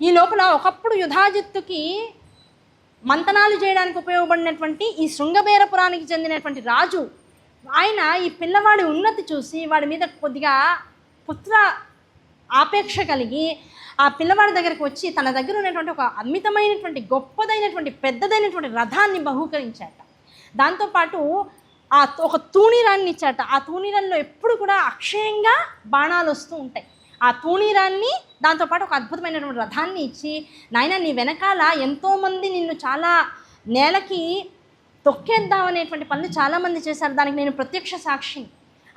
ఈ లోపల ఒకప్పుడు యుధాజిత్తుకి మంతనాలు చేయడానికి ఉపయోగపడినటువంటి ఈ శృంగబేరపురానికి చెందినటువంటి రాజు ఆయన ఈ పిల్లవాడి ఉన్నతి చూసి వాడి మీద కొద్దిగా పుత్ర ఆపేక్ష కలిగి ఆ పిల్లవాడి దగ్గరికి వచ్చి తన దగ్గర ఉన్నటువంటి ఒక అమితమైనటువంటి గొప్పదైనటువంటి పెద్దదైనటువంటి రథాన్ని బహూకరించాట. దాంతోపాటు ఆ ఒక తూణీరాన్ని ఇచ్చాట. ఆ తూణీరంలో ఎప్పుడు కూడా అక్షయంగా బాణాలు వస్తూ ఉంటాయి. ఆ తూణీరాన్ని దాంతోపాటు ఒక అద్భుతమైనటువంటి రథాన్ని ఇచ్చి నాయన నీ వెనకాల ఎంతోమంది నిన్ను చాలా నేలకి తొక్కేద్దామనేటువంటి పనులు చాలామంది చేశారు. దానికి నేను ప్రత్యక్ష సాక్షి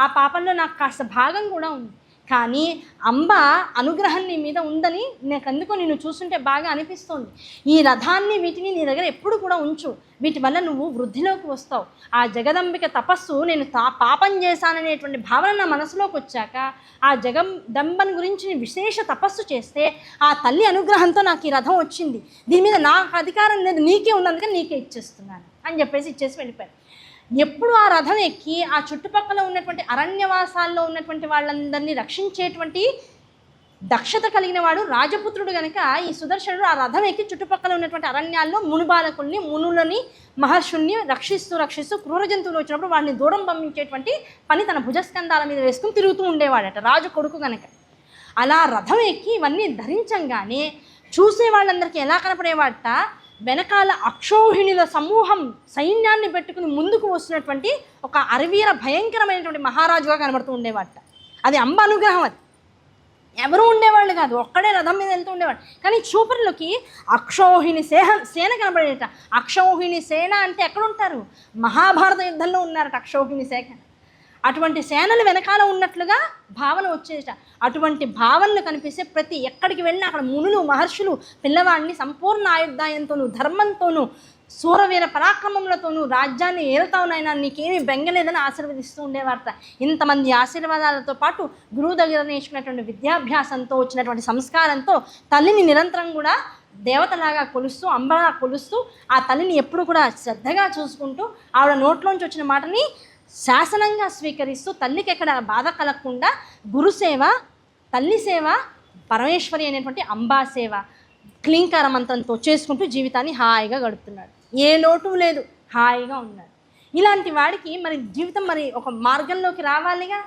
ఆ పాపంలో నాకు కాస్త భాగం కూడా ఉంది. కానీ అంబ అనుగ్రహం నీ మీద ఉందని నాకు అందుకో నిన్ను చూస్తుంటే బాగా అనిపిస్తోంది. ఈ రథాన్ని వీటిని నీ దగ్గర ఎప్పుడు కూడా ఉంచు. వీటి వల్ల నువ్వు వృద్ధిలోకి వస్తావు. ఆ జగదంబిక తపస్సు నేను తా పాపం చేశాననేటువంటి భావన నా మనసులోకి వచ్చాక ఆ జగదంబన్ గురించి విశేష తపస్సు చేస్తే ఆ తల్లి అనుగ్రహంతో నాకు ఈ రథం వచ్చింది. దీని మీద నాకు అధికారం లేదు నీకే ఉన్నందుకని నీకే ఇచ్చేస్తున్నాను అని చెప్పేసి ఇచ్చేసి వెళ్ళిపోయాను ఎప్పుడు ఆ రథం ఎక్కి ఆ చుట్టుపక్కల ఉన్నటువంటి అరణ్యవాసాల్లో ఉన్నటువంటి వాళ్ళందరినీ రక్షించేటువంటి దక్షత కలిగిన వాడు రాజపుత్రుడు గనక ఈ సుదర్శనుడు ఆ రథం ఎక్కి చుట్టుపక్కల ఉన్నటువంటి అరణ్యాల్లో మునుబాలకుల్ని మునులని మహర్షుల్ని రక్షిస్తూ రక్షిస్తూ క్రూర జంతువులు వచ్చినప్పుడు వాడిని దూరం పంపించేటువంటి పని తన భుజస్కంధాల మీద వేసుకుని తిరుగుతూ ఉండేవాడట రాజు కొడుకు గనక. అలా రథం ఎక్కి ఇవన్నీ ధరించంగానే చూసే వాళ్ళందరికీ ఎలా కనపడేవాడట? వెనకాల అక్షోహిణుల సమూహం సైన్యాన్ని పెట్టుకుని ముందుకు వస్తున్నటువంటి ఒక అరవీర భయంకరమైనటువంటి మహారాజుగా కనబడుతూ ఉండేవాడట అది అంబ అనుగ్రహం అది. ఎవరు ఉండేవాళ్ళు కాదు. ఒక్కడే రథం మీద వెళ్తూ ఉండేవాడు. కానీ చూపరులకి అక్షౌహిణి సేహ సేన కనబడేట. అక్షౌహిణి సేన అంటే ఎక్కడ ఉంటారు మహాభారత యుద్ధంలో ఉన్నారట అక్షౌహిణి సేన. అటువంటి సేనలు వెనకాల ఉన్నట్లుగా భావన వచ్చేట అటువంటి భావనలు కనిపిస్తే ప్రతి ఎక్కడికి వెళ్ళినా అక్కడ మునులు మహర్షులు పిల్లవాడిని సంపూర్ణ ఆయుర్దాయంతోనూ ధర్మంతోనూ సూరవీర పరాక్రమములతోనూ రాజ్యాన్ని ఏలుతావునైనా నీకేమీ బెంగలేదని ఆశీర్వదిస్తూ ఉండేవారట. ఇంతమంది ఆశీర్వాదాలతో పాటు గురువు దగ్గర నేర్చుకున్నటువంటి విద్యాభ్యాసంతో వచ్చినటువంటి సంస్కారంతో తల్లిని నిరంతరం కూడా దేవతలాగా కొలుస్తూ అంబలా కొలుస్తూ ఆ తల్లిని ఎప్పుడు కూడా శ్రద్ధగా చూసుకుంటూ ఆవిడ నోట్లోంచి వచ్చిన మాటని శాసనంగా స్వీకరిస్తూ తల్లికి ఎక్కడ బాధ కలగకుండా గురుసేవ తల్లి సేవ పరమేశ్వరి అనేటువంటి అంబా సేవ క్లీంకార మంత్రంతో చేసుకుంటూ జీవితాన్ని హాయిగా గడుపుతున్నాడు. ఏ లోటు లేదు హాయిగా ఉన్నాడు. ఇలాంటి వాడికి మరి జీవితం మరి ఒక మార్గంలోకి రావాలిగా?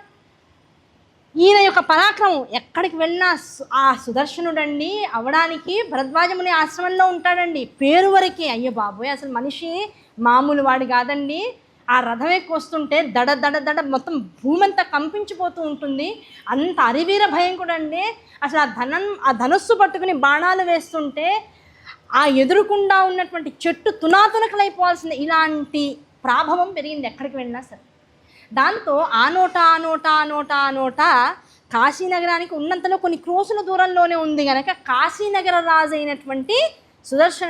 ఈయన యొక్క పరాక్రమం ఎక్కడికి వెళ్ళినా సు- ఆ సుదర్శనుడండి అవడానికి భరద్వాజముని ఆశ్రమంలో ఉంటాడండి. పేరు వరకే అయ్యో బాబోయ్ అసలు మనిషి మామూలు వాడు కాదండి. ఆ రథం ఎక్కి వస్తుంటే దడ దడ దడ మొత్తం భూమి అంతా కంపించిపోతూ ఉంటుంది. అంత అరివీర భయంకుడు అండి. అసలు ఆ ధనం ఆ ధనుస్సు పట్టుకుని బాణాలు వేస్తుంటే ఆ ఎదురుకుండా ఉన్నటువంటి చెట్టు తునాతునకలైపోవాల్సింది. ఇలాంటి ప్రాభవం పెరిగింది ఎక్కడికి వెళ్ళినా సరే. దాంతో ఆ నోట ఆ నోట ఆ నోట ఆ నోట కాశీనగరానికి ఉన్నంతలో కొన్ని క్రోసుల దూరంలోనే ఉంది కనుక కాశీనగర రాజు అయినటువంటి సుదర్శన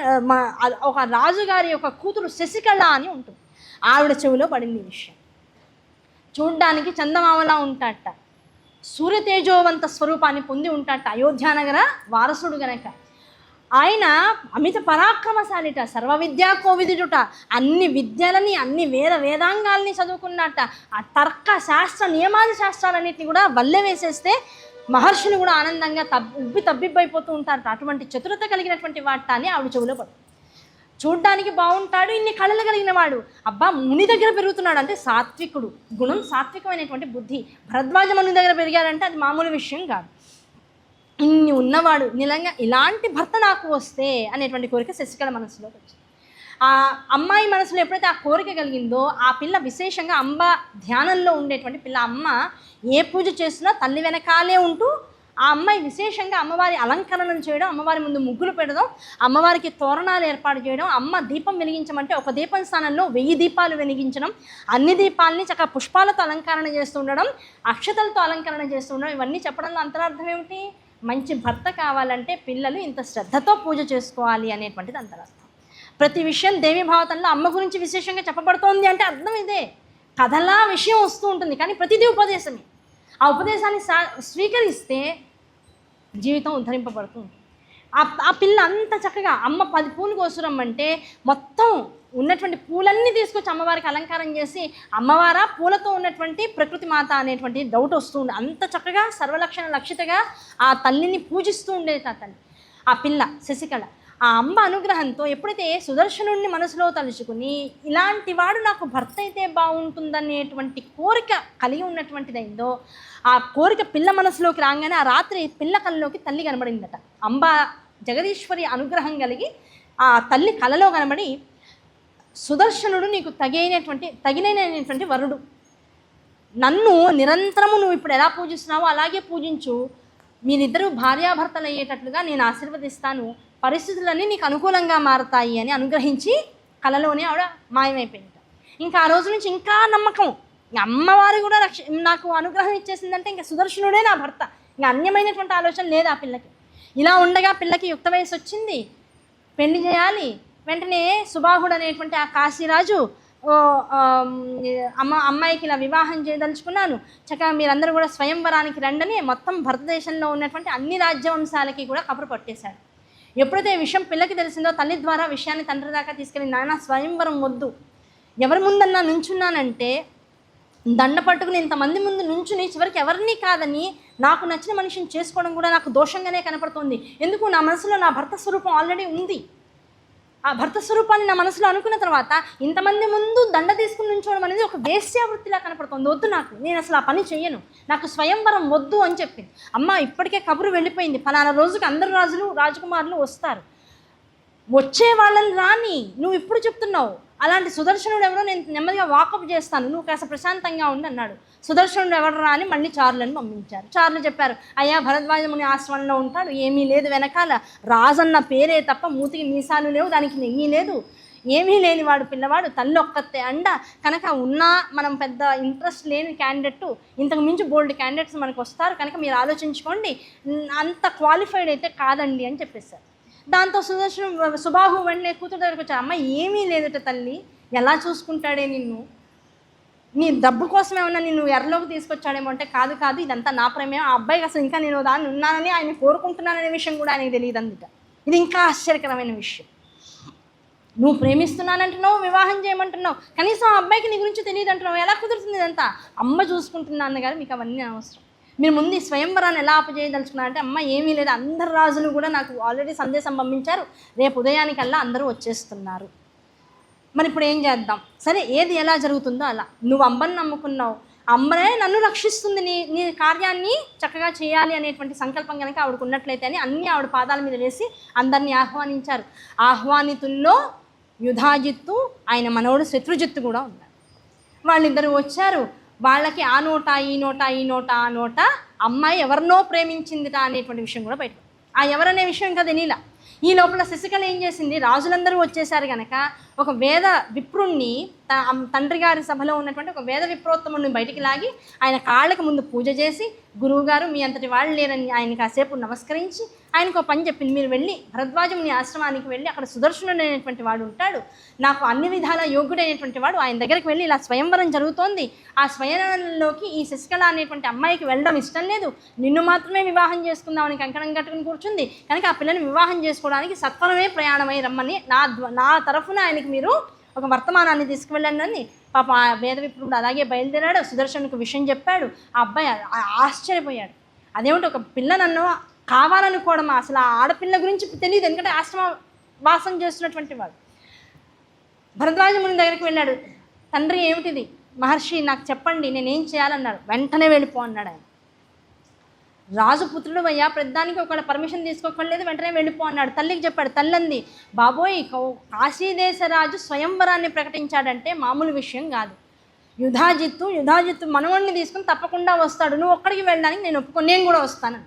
ఒక రాజుగారి యొక్క కూతురు శశికళ అని ఉంటుంది. ఆవిడ చెవిలో పడింది ఈ విషయం. చూడ్డానికి చందమామలా ఉంటాట సూర్యతేజోవంత స్వరూపాన్ని పొంది ఉంటాట అయోధ్యానగర వారసుడు గనక. ఆయన అమిత పరాక్రమశాలిట సర్వ విద్యా కోవిదుడుట అన్ని విద్యలని అన్ని వేద వేదాంగాల్ని చదువుకున్నట్ట ఆ తర్క శాస్త్ర నియమాది శాస్త్రాలన్నింటినీ కూడా వల్లె వేసేస్తే మహర్షులు కూడా ఆనందంగా తబ్బి తబ్బిబ్బైపోతూ ఉంటారట. అటువంటి చతురత కలిగినటువంటి వాటాన్ని ఆవిడ చెవిలో పడుతుంది. చూడ్డానికి బాగుంటాడు ఇన్ని కళలు కలిగిన వాడు. అబ్బా ముని దగ్గర పెరుగుతున్నాడు అంటే సాత్వికుడు. గుణం సాత్వికమైనటువంటి బుద్ధి. భరద్వాజ ముని దగ్గర పెరిగాడంటే అది మామూలు విషయం కాదు. ఇన్ని ఉన్నవాడు నిలంగా ఇలాంటి భర్త నాకు వస్తే అనేటువంటి కోరిక శశికళ మనసులోకి వచ్చింది. ఆ అమ్మాయి మనసులో ఎప్పుడైతే ఆ కోరిక కలిగిందో ఆ పిల్ల విశేషంగా అంబ ధ్యానంలో ఉండేటువంటి పిల్ల అమ్మ ఏ పూజ చేసినా తల్లి వెనకాలే ఉంటూ ఆ అమ్మాయి విశేషంగా అమ్మవారి అలంకరణం చేయడం అమ్మవారి ముందు ముగ్గులు పెడదాం అమ్మవారికి తోరణాలు ఏర్పాటు చేయడం అమ్మ దీపం వెలిగించమంటే ఒక దీపం స్థానంలో వెయ్యి దీపాలు వెలిగించడం అన్ని దీపాలని చక్కగా పుష్పాలతో అలంకరణ చేస్తుండడం అక్షతలతో అలంకరణ చేస్తుండడం ఇవన్నీ చెప్పడంలో అంతరార్థం ఏమిటి? మంచి భర్త కావాలంటే పిల్లలు ఇంత శ్రద్ధతో పూజ చేసుకోవాలి అనేటువంటిది అంతరార్థం. ప్రతి విషయం దేవి భావతంలో అమ్మ గురించి విశేషంగా చెప్పబడుతోంది అంటే అర్థం ఇదే. కథలా విషయం వస్తూ ఉంటుంది కానీ ప్రతిదీ ఉపదేశమే. ఆ ఉపదేశాన్ని సా స్వీకరిస్తే జీవితం ఉద్ధరింపబడుతుంది ఆ పిల్ల అంత చక్కగా అమ్మ పది పూలు కోసురమ్మంటే మొత్తం ఉన్నటువంటి పూలన్నీ తీసుకొచ్చి అమ్మవారికి అలంకారం చేసి అమ్మవార పూలతో ఉన్నటువంటి ప్రకృతి మాత అనేటువంటి డౌట్ వస్తూ ఉండే. అంత చక్కగా సర్వలక్షణ లక్షితగా ఆ తల్లిని పూజిస్తూ ఉండేది ఆ తల్లి. ఆ పిల్ల శశికళ. ఆ అమ్మ అనుగ్రహంతో ఎప్పుడైతే సుదర్శనుడిని మనసులో తలుచుకుని ఇలాంటి వాడు నాకు భర్త అయితే బాగుంటుందనేటువంటి కోరిక కలిగి ఉన్నటువంటిదైందో ఆ కోరిక పిల్ల మనసులోకి రాగానే ఆ రాత్రి పిల్ల కళ్ళలోకి తల్లి కనబడిందట. అంబ జగదీశ్వరి అనుగ్రహం కలిగి ఆ తల్లి కలలో కనబడి సుదర్శనుడు నీకు తగినటువంటి తగినటువంటి వరుడు. నన్ను నిరంతరము నువ్వు ఇప్పుడు ఎలా పూజిస్తున్నావో అలాగే పూజించు. మీరిద్దరూ భార్యాభర్తలు అయ్యేటట్లుగా నేను ఆశీర్వదిస్తాను. పరిస్థితులన్నీ నీకు అనుకూలంగా మారతాయి అని అనుగ్రహించి కలలోనే ఆవిడ మాయమైపోయింది. ఇంకా ఆ రోజు నుంచి ఇంకా నమ్మకం. ఇంక అమ్మవారు కూడా రక్ష నాకు అనుగ్రహం ఇచ్చేసిందంటే ఇంకా సుదర్శనుడే నా భర్త. ఇంకా అన్యమైనటువంటి ఆలోచన లేదు ఆ పిల్లకి. ఇలా ఉండగా పిల్లకి యుక్త వయసు వచ్చింది. పెళ్ళి చేయాలి. వెంటనే సుబాహుడు అనేటువంటి ఆ కాశీరాజు ఓ, అమ్మ అమ్మాయికి ఇలా వివాహం చేయదలుచుకున్నాను. చక్కగా మీరందరూ కూడా స్వయంవరానికి రండని మొత్తం భారతదేశంలో ఉన్నటువంటి అన్ని రాజ్యవంశాలకి కూడా కబురు పట్టేశాడు ఎప్పుడైతే ఈ విషయం పిల్లకి తెలిసిందో తల్లి ద్వారా విషయాన్ని తండ్రి దాకా తీసుకెళ్ళి నాన్న స్వయంవరం వద్దు. ఎవరి ముందన్నా నుంచున్నానంటే దండ పట్టుకుని ఇంతమంది ముందు నుంచుని చివరికి ఎవరిని కాదని నాకు నచ్చిన మనిషిని చేసుకోవడం కూడా నాకు దోషంగానే కనపడుతుంది. ఎందుకు? నా మనసులో నా భర్త స్వరూపం ఆల్రెడీ ఉంది. ఆ భర్త స్వరూపాన్ని నా మనసులో అనుకున్న తర్వాత ఇంతమంది ముందు దండ తీసుకుని నుంచోవడం అనేది ఒక వేశ్యావృత్తిలా కనపడుతుంది. వద్దు నాకు నేను అసలు ఆ పని చెయ్యను. నాకు స్వయంవరం వద్దు అని చెప్పింది. అమ్మ ఇప్పటికే కబురు వెళ్ళిపోయింది. ఫలానా రోజుకి అందరు రాజులు రాజకుమారులు వస్తారు. వచ్చే వాళ్ళని రాని నువ్వు ఇప్పుడు చెప్తున్నావు. అలాంటి సుదర్శనుడు ఎవరో నేను నెమ్మదిగా వాకప్ చేస్తాను. నువ్వు కాస్త ప్రశాంతంగా ఉండి అన్నాడు. సుదర్శనుడు ఎవరు అని మళ్ళీ చారులను పంపించారు. చారులు చెప్పారు అయ్యా భరద్వాజముని ఆశ్రమంలో ఉంటాడు. ఏమీ లేదు వెనకాల. రాజన్న పేరే తప్ప మూతికి మీసాలు లేవు దానికి నెయ్యి లేదు. ఏమీ లేనివాడు పిల్లవాడు తల్లి ఒక్కతే అండ. కనుక ఉన్నా మనం పెద్ద ఇంట్రెస్ట్ లేని క్యాండిడేట్ ఇంతకు మించి బోల్డ్ క్యాండిడేట్స్ మనకు వస్తారు. కనుక మీరు ఆలోచించుకోండి. అంత క్వాలిఫైడ్ అయితే కాదండి అని చెప్పేశారు. దాంతో సుదర్శనం సుబాహు వెంటనే కూతురు దగ్గరకు వచ్చా అమ్మ ఏమీ లేదట తల్లి ఎలా చూసుకుంటాడే నిన్ను? నీ డబ్బు కోసం ఏమన్నా నిన్ను ఎర్రలోకి తీసుకొచ్చాడేమో అంటే కాదు కాదు ఇదంతా నా ప్రేమే ఆ అబ్బాయికి అసలు ఇంకా నేను దాన్ని ఉన్నానని ఆయన కోరుకుంటున్నాననే విషయం కూడా ఆయనకి తెలియదు అందుట. ఇది ఇంకా ఆశ్చర్యకరమైన విషయం. నువ్వు ప్రేమిస్తున్నానంటున్నావు వివాహం చేయమంటున్నావు కనీసం ఆ అబ్బాయికి నీ గురించి తెలియదు అంటున్నావు ఎలా కుదురుతుంది ఇదంతా? అమ్మ చూసుకుంటున్నా అన్నగారు మీకు అవన్నీ అవసరం మీరు ముందు ఈ స్వయంవరాన్ని ఎలా అపజేయదలుచుకున్నారంటే అమ్మ ఏమీ లేదు అందరు రాజులు కూడా నాకు ఆల్రెడీ సందేశం పంపించారు. రేపు ఉదయానికల్లా అందరూ వచ్చేస్తున్నారు. మరి ఇప్పుడు ఏం చేద్దాం? సరే ఏది ఎలా జరుగుతుందో అలా. నువ్వు అమ్మని నమ్ముకున్నావు. అమ్మనే నన్ను రక్షిస్తుంది నీ నీ కార్యాన్ని చక్కగా చేయాలి అనేటువంటి సంకల్పం కనుక ఆవిడకు ఉన్నట్లయితే అని అన్ని ఆవిడ పాదాల మీద వేసి అందరినీ ఆహ్వానించారు. ఆహ్వానితుల్లో యుధాజిత్తు ఆయన మనవడు శత్రుజిత్తు కూడా ఉన్నారు. వాళ్ళిద్దరూ వచ్చారు. వాళ్ళకి ఆ నోట ఈ నోట ఈ నోట ఆ నోట అమ్మాయి ఎవరినో ప్రేమించిందిట అనేటువంటి విషయం కూడా బయట ఆ ఎవరనే విషయం ఇంకా తెలియలా ఈ లోపల శశికళ ఏం చేసింది? రాజులందరూ వచ్చేసారు కనుక ఒక వేద విప్రుణ్ణి తండ్రి గారి సభలో ఉన్నటువంటి ఒక వేద విప్రోత్తముడిని బయటికి లాగి ఆయన కాళ్ళకి ముందు పూజ చేసి గురువుగారు మీ అంతటి వాళ్ళు లేరని ఆయన కాసేపు నమస్కరించి ఆయనకు ఒక పని చెప్పింది మీరు వెళ్ళి భరద్వాజముని ఆశ్రమానికి వెళ్ళి అక్కడ సుదర్శనుడు అనేటువంటి వాడు ఉంటాడు. నాకు అన్ని విధాల యోగ్యుడైనటువంటి వాడు. ఆయన దగ్గరికి వెళ్ళి ఇలా స్వయంవరం జరుగుతోంది. ఆ స్వయంవరంలోకి ఈ శశికళ అనేటువంటి అమ్మాయికి వెళ్ళడం ఇష్టం లేదు. నిన్ను మాత్రమే వివాహం చేసుకుందామని కంకణం కట్టుకుని కూర్చుంది. కనుక ఆ పిల్లని వివాహం చేసుకోవడానికి సత్వరమే ప్రయాణమై రమ్మని నా నా తరఫున ఆయనకి మీరు ఒక వర్తమానాన్ని తీసుకువెళ్ళండి అని. పాప ఆ వేద అలాగే బయలుదేరాడు. సుదర్శన్కు విషయం చెప్పాడు. ఆ అబ్బాయి ఆశ్చర్యపోయాడు. అదేమిటి ఒక పిల్ల నన్ను కావాలనుకోవడం? అసలు ఆ ఆడపిల్ల గురించి తెలియదు. ఎందుకంటే ఆశ్రమ వాసం చేస్తున్నటువంటి వాడు. భరద్వాజముని దగ్గరికి వెళ్ళాడు. తండ్రి ఏమిటిది? మహర్షి నాకు చెప్పండి. నేనేం చేయాలన్నాడు వెంటనే వెళ్ళిపో అన్నాడు ఆయన. రాజుపుత్రుడు అయ్యా ప్రధానికి ఒక పర్మిషన్ తీసుకోకలేదు వెంటనే వెళ్ళిపో అన్నాడు. తల్లికి చెప్పాడు తల్లంది బాబోయ్ కౌ- కాశీదేశ రాజు స్వయంవరాన్ని ప్రకటించాడంటే మామూలు విషయం కాదు. యుధాజిత్తు యుధాజిత్తు మనవణ్ణి తీసుకుని తప్పకుండా వస్తాడు. నువ్వు ఒక్కడికి వెళ్ళడానికి నేను ఒప్పుకో నేను కూడా వస్తాను.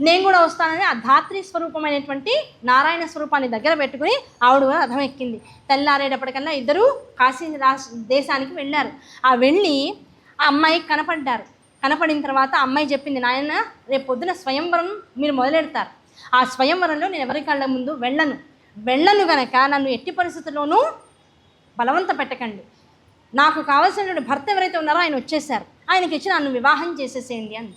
నేను కూడా వస్తానని ఆ ధాత్రి స్వరూపమైనటువంటి నారాయణ స్వరూపాన్ని దగ్గర పెట్టుకుని ఆవిడ కూడా రథం ఎక్కింది. తెల్లారేటప్పటికల్లా ఇద్దరు కాశీ రాష్ట్ర దేశానికి వెళ్ళారు. ఆ వెళ్ళి ఆ అమ్మాయికి కనపడ్డారు. కనపడిన తర్వాత అమ్మాయి చెప్పింది నాయన రేపు పొద్దున స్వయంవరం మీరు మొదలెడతారు. ఆ స్వయంవరంలో నేను ఎవరి కళ్ళ ముందు వెళ్ళను. వెళ్ళను గనక నన్ను ఎట్టి పరిస్థితుల్లోనూ బలవంత పెట్టకండి. నాకు కావాల్సినటువంటి భర్త ఎవరైతే ఉన్నారో ఆయన వచ్చేసారు ఆయనకి ఇచ్చి నన్ను వివాహం చేసేసేయండి అని